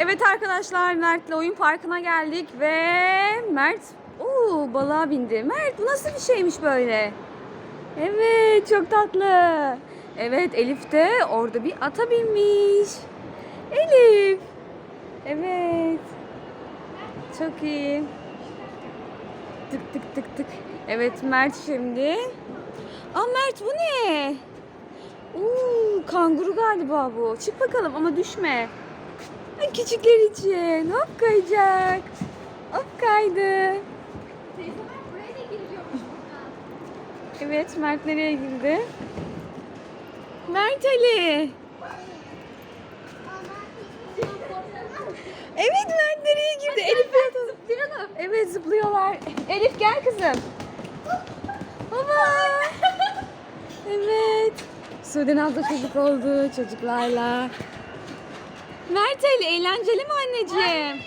Evet arkadaşlar Mert'le oyun parkına geldik ve Mert Oo, balığa bindi. Mert bu nasıl bir şeymiş böyle? Evet çok tatlı. Evet Elif de orada bir ata binmiş. Elif. Evet. Çok iyi. Tık tık tık tık. Evet Mert şimdi. Aa Mert bu ne? Oo, kanguru galiba bu. Çık bakalım ama düşme. Küçükler için. Hop kayacak. Hop kaydı. Evet Mert nereye girdi? Mert Ali. Evet Mert nereye girdi? Elif zıplayalım. Evet zıplıyorlar. Elif gel kızım. Baba. Evet. Suuden abla çocuk oldu çocuklarla. Mert Ali eğlenceli mi anneciğim?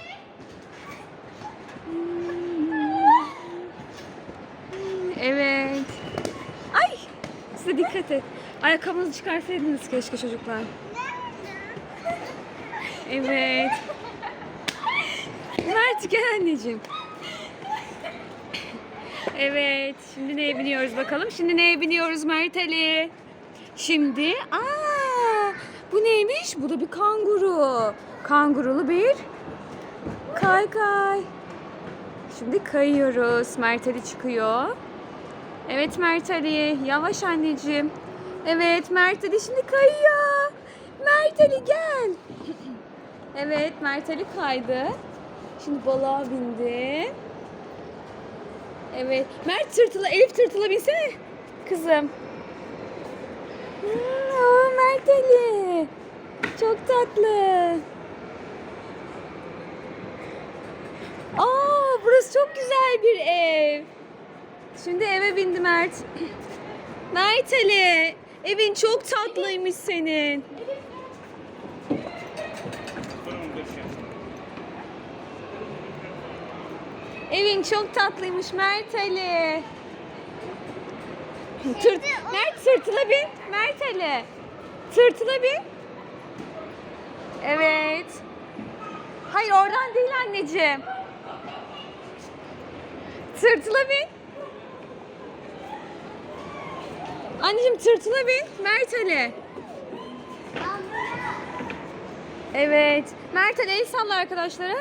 Evet. Ay size dikkat et. Ayakkabınızı çıkarsaydınız keşke çocuklar. Evet. Mert gel anneciğim. Evet. Şimdi neye biniyoruz bakalım? Şimdi neye biniyoruz Mert Ali? Şimdi aa bu neymiş? Bu da bir kanguru. Kangurulu bir kaykay. Şimdi kayıyoruz. Mert Ali çıkıyor. Evet Mert Ali. Yavaş anneciğim. Evet Mert Ali şimdi kayıyor. Mert Ali gel. Evet Mert Ali kaydı. Şimdi balığa bindi. Evet. Mert tırtıla, Elif tırtıla binsene. Kızım. Hmm, o Mert Ali. Çok tatlı. Aa, burası çok güzel bir ev. Şimdi eve bindi Mert. Mert Ali, evin çok tatlıymış senin. Evin çok tatlıymış Mert Ali. Tırt, Mert sırtına bin. Mert Ali. Tırtıla bin. Evet. Hayır oradan değil anneciğim. Tırtıla bin. Anneciğim tırtıla bin. Mert Ali. Evet. Mert Ali el salla arkadaşlara.